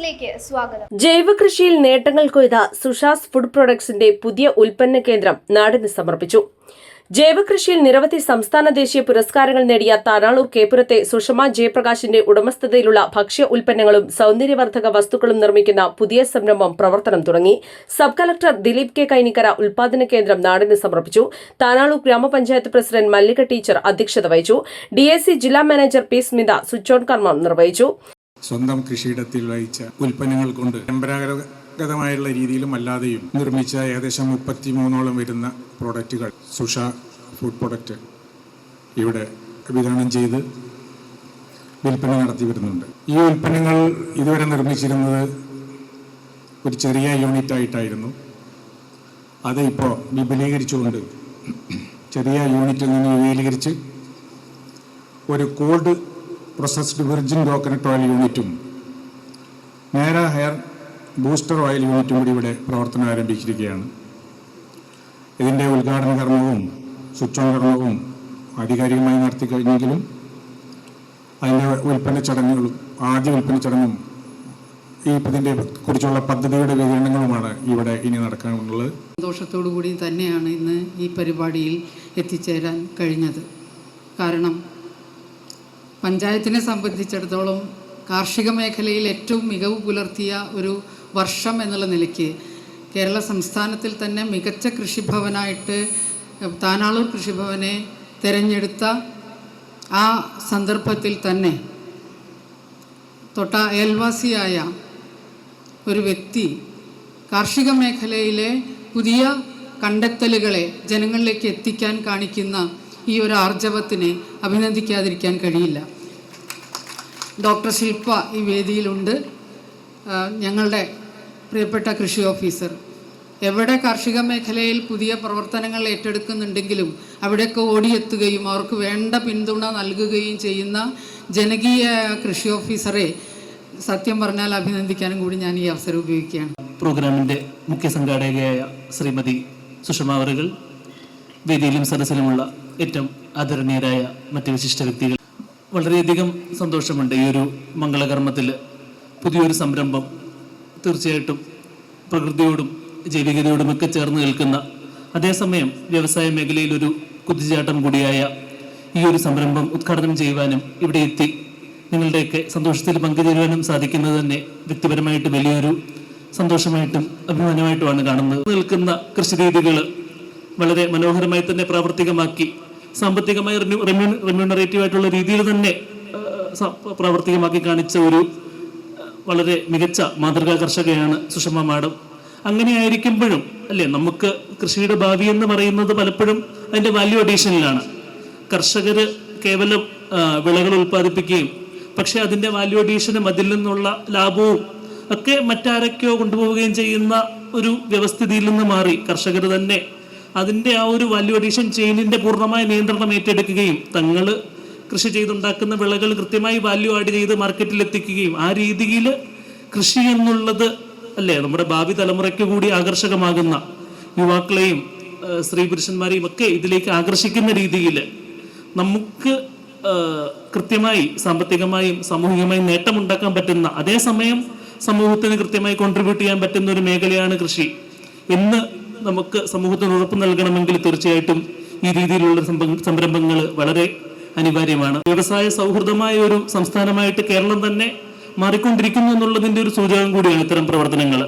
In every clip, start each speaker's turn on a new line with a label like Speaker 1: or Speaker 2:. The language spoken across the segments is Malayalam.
Speaker 1: ന്യൂസിലേക്ക് സ്വാഗതം.
Speaker 2: ജൈവ കൃഷിയിൽ നേട്ടങ്ങൾ കൊയ്ത സുഷാസ് ഫുഡ് പ്രൊഡക്ട്സിന്റെ പുതിയ ഉൽപ്പന്ന കേന്ദ്രം നാടിന് സമർപ്പിച്ചു. ജൈവ കൃഷിയിൽ നിരവധി സംസ്ഥാന ദേശീയ പുരസ്കാരങ്ങൾ നേടിയ താനാളൂർ കേപ്പുരത്തെ സുഷമ ജയപ്രകാശിന്റെ ഉടമസ്ഥതയിലുള്ള ഭക്ഷ്യ ഉൽപ്പന്നങ്ങളും സൗന്ദര്യവർദ്ധക വസ്തുക്കളും നിർമ്മിക്കുന്ന പുതിയ സംരംഭം പ്രവർത്തനം തുടങ്ങി. Sub collector Dileep K Kainikkara ഉൽപാദന കേന്ദ്രം നാടിന് സമർപ്പിച്ചു. താനാളൂർ ഗ്രാമപഞ്ചായത്ത് പ്രസിഡന്റ് മല്ലിക ടീച്ചർ അധ്യക്ഷത വഹിച്ചു. ഡിഎസി ജില്ലാ manager P Smitha switch on കർമ്മം നിർവഹിച്ചു.
Speaker 3: സ്വന്തം കൃഷിയിടത്തിൽ വഹിച്ച ഉൽപ്പന്നങ്ങൾ കൊണ്ട് പരമ്പരാഗതമായുള്ള രീതിയിലും അല്ലാതെയും നിർമ്മിച്ച ഏകദേശം മുപ്പത്തി മൂന്നോളം വരുന്ന പ്രോഡക്റ്റുകൾ സുഷ ഫുഡ് പ്രൊഡക്റ്റ് ഇവിടെ വിതരണം ചെയ്ത് വിൽപ്പന നടത്തി വരുന്നുണ്ട്. ഈ ഉൽപ്പന്നങ്ങൾ ഇതുവരെ നിർമ്മിച്ചിരുന്നത് ഒരു ചെറിയ യൂണിറ്റ് ആയിട്ടായിരുന്നു. അത് ഇപ്പോൾ വിപുലീകരിച്ചുകൊണ്ട് ചെറിയ യൂണിറ്റിൽ നിന്ന് വിപുലീകരിച്ച് ഒരു cold processed virgin coconut oil യൂണിറ്റും നേര ഹെയർ ബൂസ്റ്റർ ഓയിൽ യൂണിറ്റും കൂടി ഇവിടെ പ്രവർത്തനം ആരംഭിച്ചിരിക്കുകയാണ്. ഇതിന്റെ ഉദ്ഘാടന കർമ്മവും സ്വിച്ച് ഓൺ കർമ്മവും ആധികാരികമായി നടത്തി കഴിഞ്ഞെങ്കിലും അതിന്റെ ഉൽപ്പന്ന ചടങ്ങുകളും ആദ്യ ഉൽപ്പന്ന ചടങ്ങും ഈ ഇതിന്റെ കുറിച്ചുള്ള പദ്ധതിയുടെ വിവരണങ്ങളുമാണ് ഇവിടെ ഇനി നടക്കാനുള്ളത്.
Speaker 4: സന്തോഷത്തോടു കൂടി തന്നെയാണ് ഇന്ന് ഈ പരിപാടിയിൽ എത്തിച്ചേരാൻ കഴിഞ്ഞത്. കാരണം പഞ്ചായത്തിനെ സംബന്ധിച്ചിടത്തോളം കാർഷിക മേഖലയിൽ ഏറ്റവും മികവ് പുലർത്തിയ ഒരു വർഷം എന്നുള്ള നിലയ്ക്ക് കേരള സംസ്ഥാനത്തിൽ തന്നെ മികച്ച കൃഷിഭവനായിട്ട് താനാളൂർ കൃഷിഭവനെ തിരഞ്ഞെടുത്ത ആ സന്ദർഭത്തിൽ തന്നെ തൊട്ട അയൽവാസിയായ ഒരു വ്യക്തി കാർഷിക മേഖലയിലെ പുതിയ കണ്ടെത്തലുകളെ ജനങ്ങളിലേക്ക് എത്തിക്കാൻ കാണിക്കുന്ന ഈ ഒരു ആർജവത്തിനെ അഭിനന്ദിക്കാതിരിക്കാൻ കഴിയില്ല. ഡോക്ടർ ശില്പ ഈ വേദിയിലുണ്ട്. ഞങ്ങളുടെ പ്രിയപ്പെട്ട കൃഷി ഓഫീസർ. എവിടെ കാർഷിക മേഖലയിൽ പുതിയ പ്രവർത്തനങ്ങൾ ഏറ്റെടുക്കുന്നുണ്ടെങ്കിലും അവിടെയൊക്കെ ഓടിയെത്തുകയും അവർക്ക് വേണ്ട പിന്തുണ നൽകുകയും ചെയ്യുന്ന ജനകീയ കൃഷി ഓഫീസറെ സത്യം പറഞ്ഞാൽ അഭിനന്ദിക്കാനും കൂടി ഞാൻ ഈ അവസരം ഉപയോഗിക്കുകയാണ്.
Speaker 5: പ്രോഗ്രാമിന്റെ മുഖ്യ സംഘാടകയായ ശ്രീമതി സുഷമ വേദിയിലും സദസ്സിലുമുള്ള ഏറ്റവും ആദരണീയരായ മറ്റ് വിശിഷ്ട വ്യക്തികൾ. വളരെയധികം സന്തോഷമുണ്ട് ഈ ഒരു മംഗളകർമ്മത്തിൽ. പുതിയൊരു സംരംഭം തീർച്ചയായിട്ടും പ്രകൃതിയോടും ജൈവികതയോടും ഒക്കെ ചേർന്ന് നിൽക്കുന്ന അതേസമയം വ്യവസായ മേഖലയിൽ ഒരു കുതിച്ചാട്ടം കൂടിയായ ഈ ഒരു സംരംഭം ഉദ്ഘാടനം ചെയ്യുവാനും ഇവിടെ എത്തി നിങ്ങളുടെയൊക്കെ സന്തോഷത്തിൽ പങ്കുചേരുവാനും സാധിക്കുന്നത് തന്നെ വ്യക്തിപരമായിട്ട് വലിയൊരു സന്തോഷമായിട്ടും അഭിമാനമായിട്ടുമാണ് കാണുന്നത്. നിൽക്കുന്ന കൃഷിരീതികൾ വളരെ മനോഹരമായി തന്നെ പ്രാവർത്തികമാക്കി സാമ്പത്തികമായി റെമ്യൂണറേറ്റീവ് ആയിട്ടുള്ള രീതിയിൽ തന്നെ പ്രാവർത്തികമാക്കി കാണിച്ച ഒരു വളരെ മികച്ച മാതൃകാ കർഷകയാണ് സുഷമ മാഡം. അങ്ങനെയായിരിക്കുമ്പോഴും അല്ലേ നമുക്ക് കൃഷിയുടെ ഭാവി എന്ന് പറയുന്നത് പലപ്പോഴും അതിന്റെ വാല്യൂ അഡീഷനിലാണ് കർഷകർ കേവലം വിളകൾ ഉൽപ്പാദിപ്പിക്കുകയും പക്ഷേ അതിന്റെ വാല്യൂ അഡീഷനും അതിൽ നിന്നുള്ള ലാഭവും ഒക്കെ മറ്റാരൊക്കെയോ കൊണ്ടുപോവുകയും ചെയ്യുന്ന ഒരു വ്യവസ്ഥിതിയിൽ നിന്ന് മാറി കർഷകർ തന്നെ അതിന്റെ ആ ഒരു വാല്യൂ അഡീഷൻ ചെയിനിന്റെ പൂർണമായ നിയന്ത്രണം ഏറ്റെടുക്കുകയും തങ്ങൾ കൃഷി ചെയ്തുണ്ടാക്കുന്ന വിളകൾ കൃത്യമായി വാല്യൂ ആഡ് ചെയ്ത് മാർക്കറ്റിൽ എത്തിക്കുകയും ആ രീതിയിൽ കൃഷി എന്നുള്ളത് അല്ലേ നമ്മുടെ ഭാവി തലമുറയ്ക്ക് കൂടി ആകർഷകമാകുന്ന യുവാക്കളെയും സ്ത്രീ പുരുഷന്മാരെയും ഒക്കെ ഇതിലേക്ക് ആകർഷിക്കുന്ന രീതിയിൽ നമുക്ക് കൃത്യമായി സാമ്പത്തികമായും സാമൂഹികമായും നേട്ടമുണ്ടാക്കാൻ പറ്റുന്ന അതേസമയം സമൂഹത്തിന് കൃത്യമായി കോൺട്രിബ്യൂട്ട് ചെയ്യാൻ പറ്റുന്ന ഒരു മേഖലയാണ് കൃഷി എന്ന് നമുക്ക് സമൂഹത്തിന് ഉറപ്പ് നൽകണമെങ്കിൽ തീർച്ചയായിട്ടും ഈ രീതിയിലുള്ള സംരംഭങ്ങൾ വളരെ അനിവാര്യമാണ്. വ്യവസായ സൗഹൃദമായ ഒരു സംസ്ഥാനമായിട്ട് കേരളം തന്നെ മാറിക്കൊണ്ടിരിക്കുന്നു എന്നുള്ളതിന്റെ ഒരു സൂചകം കൂടിയാണ് ഇത്തരം പ്രവർത്തനങ്ങൾ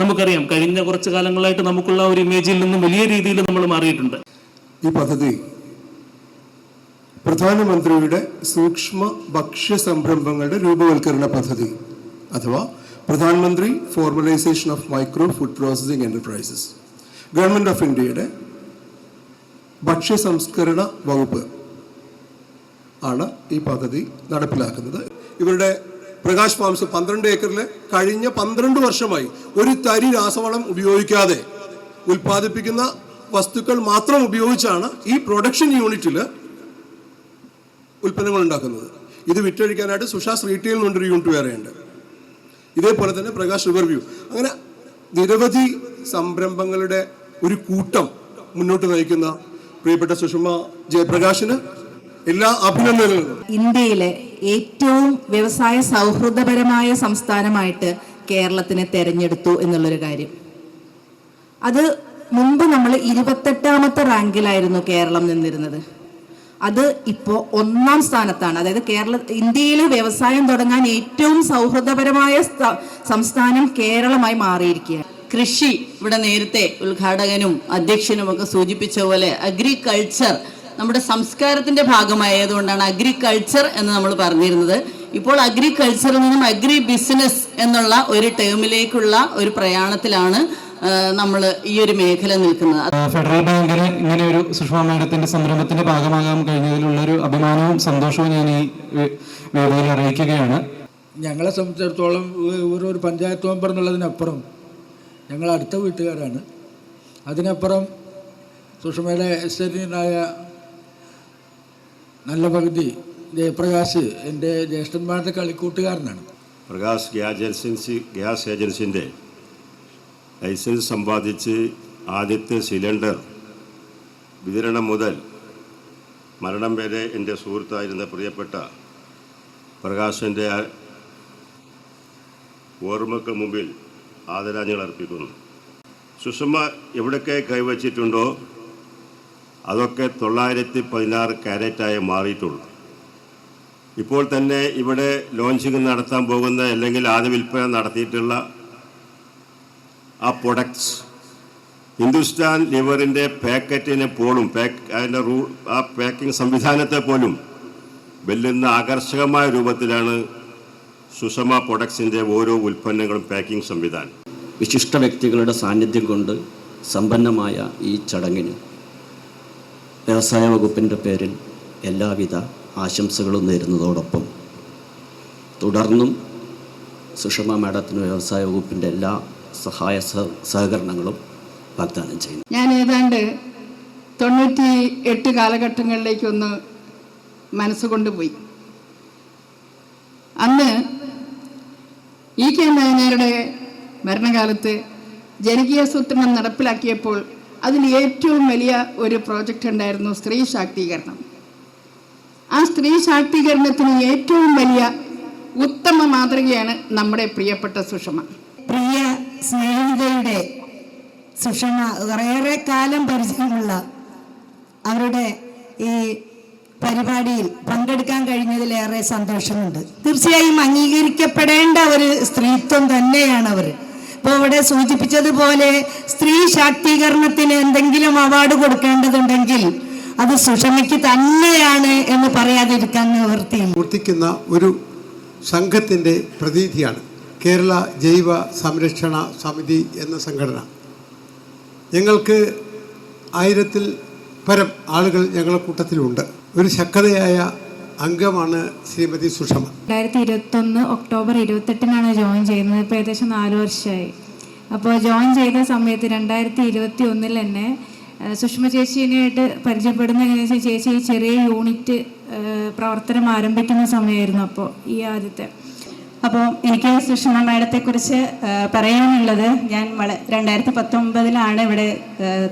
Speaker 5: നമുക്കറിയാം കഴിഞ്ഞ കുറച്ച് കാലങ്ങളായിട്ട് നമുക്കുള്ള ഒരു ഇമേജിൽ നിന്നും വലിയ രീതിയിൽ നമ്മൾ മാറിയിട്ടുണ്ട്.
Speaker 6: ഈ പദ്ധതി പ്രധാനമന്ത്രിയുടെ സൂക്ഷ്മ ഭക്ഷ്യ സംരംഭങ്ങളുടെ രൂപവൽക്കരണ പദ്ധതി അഥവാ പ്രധാനമന്ത്രി formalisation of micro food processing enterprises. Government of ഇന്ത്യയുടെ ഭക്ഷ്യ സംസ്കരണ വകുപ്പ് ആണ് ഈ പദ്ധതി നടപ്പിലാക്കുന്നത്. ഇവരുടെ പ്രകാശ് ഫാംസ് പന്ത്രണ്ട് ഏക്കറിൽ കഴിഞ്ഞ പന്ത്രണ്ട് വർഷമായി ഒരു തരി രാസവളം ഉപയോഗിക്കാതെ ഉൽപ്പാദിപ്പിക്കുന്ന വസ്തുക്കൾ മാത്രം ഉപയോഗിച്ചാണ് ഈ പ്രൊഡക്ഷൻ യൂണിറ്റിൽ ഉൽപ്പന്നങ്ങൾ ഉണ്ടാക്കുന്നത്. ഇത് വിറ്റഴിക്കാനായിട്ട് സുഷാസ് റീറ്റെയിൽ എന്നുള്ളൊരു യൂണിറ്റ് വേറെയുണ്ട്. ഇതേപോലെ തന്നെ പ്രകാശ് റിവർവ്യൂ അങ്ങനെ നിരവധി സംരംഭങ്ങളുടെ ഒരു കൂട്ടം മുന്നോട്ട് നയിക്കുന്ന പ്രിയപ്പെട്ട സുഷമ ജയപ്രകാശിന് എല്ലാ അഭിനന്ദനങ്ങളും.
Speaker 7: ഇന്ത്യയിലെ ഏറ്റവും വ്യവസായ സൗഹൃദപരമായ സംസ്ഥാനമായിട്ട് കേരളത്തിനെ തെരഞ്ഞെടുത്തു എന്നുള്ളൊരു കാര്യം. അത് മുമ്പ് നമ്മൾ ഇരുപത്തെട്ടാമത്തെ റാങ്കിലായിരുന്നു കേരളം നിന്നിരുന്നത്. അത് ഇപ്പോൾ ഒന്നാം സ്ഥാനത്താണ്. അതായത് കേരള ഇന്ത്യയിൽ വ്യവസായം തുടങ്ങാൻ ഏറ്റവും സൗഹൃദപരമായ സ്ഥ- സംസ്ഥാനം കേരളമായി മാറിയിരിക്കുകയാണ്.
Speaker 8: കൃഷി ഇവിടെ നേരത്തെ ഉദ്ഘാടകനും അധ്യക്ഷനും ഒക്കെ സൂചിപ്പിച്ച പോലെ അഗ്രികൾച്ചർ നമ്മുടെ സംസ്കാരത്തിന്റെ ഭാഗമായതുകൊണ്ടാണ് അഗ്രികൾച്ചർ എന്ന് നമ്മൾ പറഞ്ഞിരുന്നത്. ഇപ്പോൾ അഗ്രികൾച്ചറിൽ നിന്നും അഗ്രി ബിസിനസ് എന്നുള്ള ഒരു ടേമിലേക്കുള്ള ഒരു പ്രയാണത്തിലാണ് നമ്മൾ ഈ ഒരു മേഖല നിൽക്കുന്നത്.
Speaker 9: ഫെഡറൽ ബാങ്കിന് ഇങ്ങനെ ഒരു സുഷമ മേഡത്തിന്റെ സംരംഭത്തിന്റെ ഭാഗമാകാൻ കഴിഞ്ഞതിലുള്ള ഒരു അഭിമാനവും സന്തോഷവും ഞാൻ ഈ വേദിയിൽ അറിയിക്കുകയാണ്.
Speaker 10: ഞങ്ങളെ സംബന്ധിച്ചിടത്തോളം ഓരോ ഒരു പഞ്ചായത്ത് മെമ്പർ എന്നുള്ളതിനപ്പുറം ഞങ്ങൾ അടുത്ത വീട്ടുകാരാണ്. അതിനപ്പുറം സുഷമയുടെ എസ്റ്റേറ്റിനായ നല്ല പകുതി ജയപ്രകാശ് എന്റെ ജ്യേഷ്ഠന്മാരുടെ കളിക്കൂട്ടുകാരനാണ്.
Speaker 11: പ്രകാശ് ഗ്യാസ് ഏജൻസി ഗ്യാസ് ഏജൻസിന്റെ ലൈസൻസ് സമ്പാദിച്ച് ആദ്യത്തെ സിലിണ്ടർ വിതരണം മുതൽ മരണം വരെ എന്റെ സുഹൃത്തായിരുന്ന പ്രിയപ്പെട്ട പ്രകാശന്റെ ഓർമ്മക്ക് മുമ്പിൽ ആദരാഞ്ജലികൾ അർപ്പിക്കുന്നു. സുഷമ എവിടൊക്കെ കൈവച്ചിട്ടുണ്ടോ അതൊക്കെ തൊള്ളായിരത്തി പതിനാറ് ക്യാരറ്റായി മാറിയിട്ടുള്ളൂ. ഇപ്പോൾ തന്നെ ഇവിടെ ലോഞ്ചിങ് നടത്താൻ പോകുന്ന അല്ലെങ്കിൽ ആദ്യ വിൽപ്പന നടത്തിയിട്ടുള്ള ആ പ്രൊഡക്ട്സ് ഹിന്ദുസ്ഥാൻ ലിവറിന്റെ പാക്കറ്റിനെ പോലും പാക്ക് അതിന്റെ റൂ ആ പാക്കിംഗ് സംവിധാനത്തെ പോലും വെല്ലുന്ന ആകർഷകമായ രൂപത്തിലാണ് സുഷമ പ്രൊഡക്ട്സിന്റെ ഓരോ ഉൽപ്പന്നങ്ങളും പാക്കിംഗ് സംവിധാനം.
Speaker 12: വിശിഷ്ട വ്യക്തികളുടെ സാന്നിധ്യം കൊണ്ട് സമ്പന്നമായ ഈ ചടങ്ങിന് വ്യവസായ വകുപ്പിന്റെ പേരിൽ എല്ലാവിധ ആശംസകളും നേരുന്നതോടൊപ്പം തുടർന്നും സുഷമ മാഡത്തിന് വ്യവസായ വകുപ്പിന്റെ എല്ലാ സഹായ സഹകരണങ്ങളും വാഗ്ദാനം ചെയ്യുന്നു.
Speaker 4: ഞാൻ ഏതാണ്ട് തൊണ്ണൂറ്റി എട്ട് കാലഘട്ടങ്ങളിലേക്കൊന്ന് മനസ്സുകൊണ്ട് പോയി. അന്ന് ഇ കെ നായനാരുടെ ഭരണകാലത്ത് ജനകീയാസൂത്രണം നടപ്പിലാക്കിയപ്പോൾ അതിൽ ഏറ്റവും വലിയ ഒരു പ്രോജക്റ്റ് ഉണ്ടായിരുന്നു സ്ത്രീ ശാക്തീകരണം. ആ സ്ത്രീ ശാക്തീകരണത്തിന് ഏറ്റവും വലിയ ഉത്തമ മാതൃകയാണ് നമ്മുടെ പ്രിയപ്പെട്ട സുഷമ.
Speaker 7: പ്രിയ സ്നേഹിതയുടെ സുഷമ ഏറെ കാലം പരിചയമുള്ള അവരുടെ ഈ പരിപാടിയിൽ പങ്കെടുക്കാൻ കഴിഞ്ഞതിലേറെ സന്തോഷമുണ്ട്. തീർച്ചയായും അംഗീകരിക്കപ്പെടേണ്ട ഒരു സ്ത്രീത്വം തന്നെയാണ് അവർ ഇപ്പോൾ ഇവിടെ സൂചിപ്പിച്ചതുപോലെ സ്ത്രീ ശാക്തീകരണത്തിന് എന്തെങ്കിലും അവാർഡ് കൊടുക്കേണ്ടതുണ്ടെങ്കിൽ അത് സുഷമയ്ക്ക് തന്നെയാണ് എന്ന് പറയാതിരിക്കാൻ നിവർത്തി
Speaker 10: പ്രവർത്തിക്കുന്ന ഒരു സംഘത്തിന്റെ പ്രതീതിയാണ് കേരള ജൈവ സംരക്ഷണ സമിതി എന്ന സംഘടന. ഞങ്ങൾക്ക് ആയിരത്തിൽ പരം ആളുകൾ ഞങ്ങളുടെ കൂട്ടത്തിലുണ്ട്. ഒരു ശക്തയായ അംഗമാണ് ശ്രീമതി സുഷമ.
Speaker 7: രണ്ടായിരത്തി ഇരുപത്തൊന്ന് ഒക്ടോബർ ഇരുപത്തെട്ടിനാണ് ജോയിൻ ചെയ്യുന്നത്. ഇപ്പോൾ ഏകദേശം നാല് വർഷമായി. അപ്പോൾ ജോയിൻ ചെയ്ത സമയത്ത് രണ്ടായിരത്തി ഇരുപത്തി ഒന്നിൽ തന്നെ സുഷമ ചേച്ചീനായിട്ട് പരിചയപ്പെടുന്ന എങ്ങനെയാണെന്ന് വെച്ചാൽ ചേച്ചി ഈ ചെറിയ യൂണിറ്റ് പ്രവർത്തനം ആരംഭിക്കുന്ന സമയമായിരുന്നു അപ്പോൾ ഈ ആദ്യത്തെ. അപ്പോൾ എനിക്ക് സുഷമ മാഡത്തെക്കുറിച്ച് പറയാനുള്ളത് ഞാൻ രണ്ടായിരത്തി പത്തൊമ്പതിലാണ് ഇവിടെ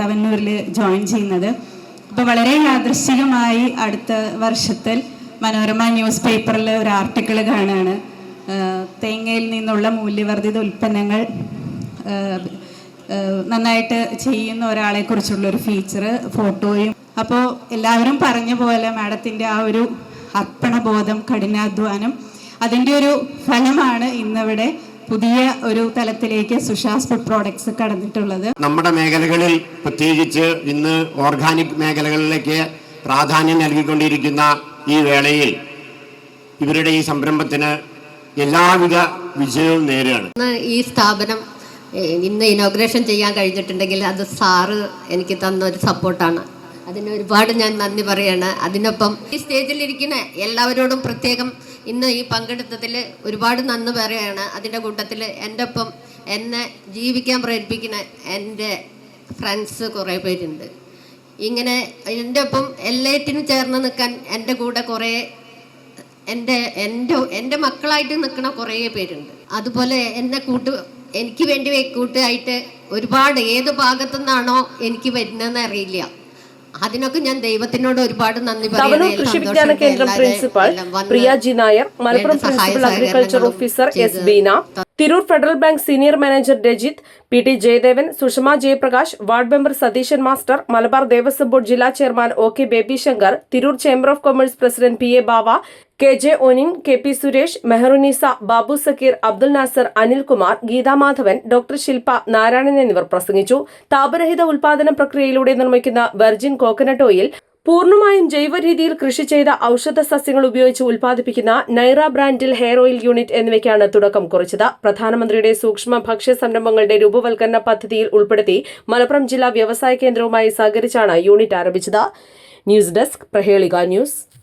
Speaker 7: തവന്നൂരിൽ ജോയിൻ ചെയ്യുന്നത്. അപ്പോൾ വളരെ യാദൃശ്ചികമായി അടുത്ത വർഷത്തിൽ മനോരമ ന്യൂസ് പേപ്പറിൽ ഒരു ആർട്ടിക്കിൾ കാണുകയാണ് തേങ്ങയിൽ നിന്നുള്ള മൂല്യവർദ്ധിത ഉൽപ്പന്നങ്ങൾ നന്നായിട്ട് ചെയ്യുന്ന ഒരാളെ കുറിച്ചുള്ളൊരു ഫീച്ചർ ഫോട്ടോയും. അപ്പോൾ എല്ലാവരും പറഞ്ഞ പോലെ മാഡത്തിന്റെ ആ ഒരു അർപ്പണബോധം കഠിനാധ്വാനം അതിന്റെ ഒരു ഫലമാണ് ഇന്നിവിടെ പുതിയ ഒരു തലത്തിലേക്ക് സുഷാസ് ഫുഡ് പ്രോഡക്ട്സ് കടന്നിട്ടുള്ളത്.
Speaker 12: നമ്മുടെ മേഖലകളിൽ പ്രത്യേകിച്ച് ഇന്ന് ഓർഗാനിക് മേഖലകളിലേക്ക് പ്രാധാന്യം നൽകിക്കൊണ്ടിരിക്കുന്ന ഈ വേളയിൽ ഇവരുടെ ഈ സംരംഭത്തിന് എല്ലാവിധ വിജയവും നേരെയാണ്
Speaker 8: ഈ സ്ഥാപനം ഇന്ന് ഇനോഗ്രേഷൻ ചെയ്യാൻ കഴിഞ്ഞിട്ടുണ്ടെങ്കിൽ അത് സാറ് എനിക്ക് തന്ന ഒരു സപ്പോർട്ടാണ്. അതിന് ഒരുപാട് ഞാൻ നന്ദി പറയാണ്. അതിനൊപ്പം ഈ സ്റ്റേജിലിരിക്കുന്ന എല്ലാവരോടും പ്രത്യേകം
Speaker 13: ഇന്ന് ഈ പങ്കെടുത്തതിൽ ഒരുപാട് നന്ന് പറയുകയാണ്. അതിന്റെ കൂട്ടത്തിൽ എന്റെ ഒപ്പം എന്നെ ജീവിക്കാൻ പ്രേരിപ്പിക്കുന്ന എന്റെ ഫ്രണ്ട്സ് കുറേ പേരുണ്ട്. ഇങ്ങനെ എന്റെ ഒപ്പം എല്ലാറ്റിനും ചേർന്ന് നിൽക്കാൻ എന്റെ കൂടെ കുറേ എന്റെ എന്റെ എന്റെ മക്കളായിട്ട് നിൽക്കുന്ന കുറേ പേരുണ്ട്. അതുപോലെ എന്നെ കൂട്ട് എനിക്ക് വേണ്ടി കൂട്ടായിട്ട് ഒരുപാട് ഏത് ഭാഗത്തു നിന്നാണോ എനിക്ക് വരുന്നതെന്ന് അറിയില്ല. അതിനൊക്കെ ഞാൻ ദൈവത്തിനോട് ഒരുപാട് നന്ദി
Speaker 2: തവനൂർ
Speaker 13: പറയുന്നു.
Speaker 2: കൃഷി വിജ്ഞാന കേന്ദ്രം principal Priya G Nair Malappuram principal agriculture officer S Beena Tirur Federal Bank senior manager Rajith P T Jayadevan Sushama Jayaprakash ward member Satheesan master Malabar Devaswom board ജില്ലാ chairman O K Baby Shankar Tirur chamber of commerce president P A Bava K J ഒനിൻ K P Suresh Meharunnisa Babu Sakkir Abdul Nasar Anilkumar Geethamadhavan doctor Shilpa Narayanan എന്നിവർ പ്രസംഗിച്ചു. താപരഹിത ഉൽപാദന പ്രക്രിയയിലൂടെ നിർമ്മിക്കുന്ന വെർജിൻ കോക്കനട്ട് ഓയിൽ പൂർണമായും ജൈവ രീതിയിൽ കൃഷി ചെയ്ത ഔഷധ സസ്യങ്ങൾ ഉപയോഗിച്ച് ഉൽപ്പാദിപ്പിക്കുന്ന നൈറ ബ്രാൻഡിൽ ഹെയർ ഓയിൽ യൂണിറ്റ് എന്നിവയ്ക്കാണ് തുടക്കം കുറിച്ചത്. പ്രധാനമന്ത്രിയുടെ സൂക്ഷ്മ ഭക്ഷ്യ സംരംഭങ്ങളുടെ രൂപവൽക്കരണ പദ്ധതിയിൽ ഉൾപ്പെടുത്തി മലപ്പുറം ജില്ലാ വ്യവസായ കേന്ദ്രവുമായി സഹകരിച്ചാണ് യൂണിറ്റ് ആരംഭിച്ചത്. News desk Prahelika news.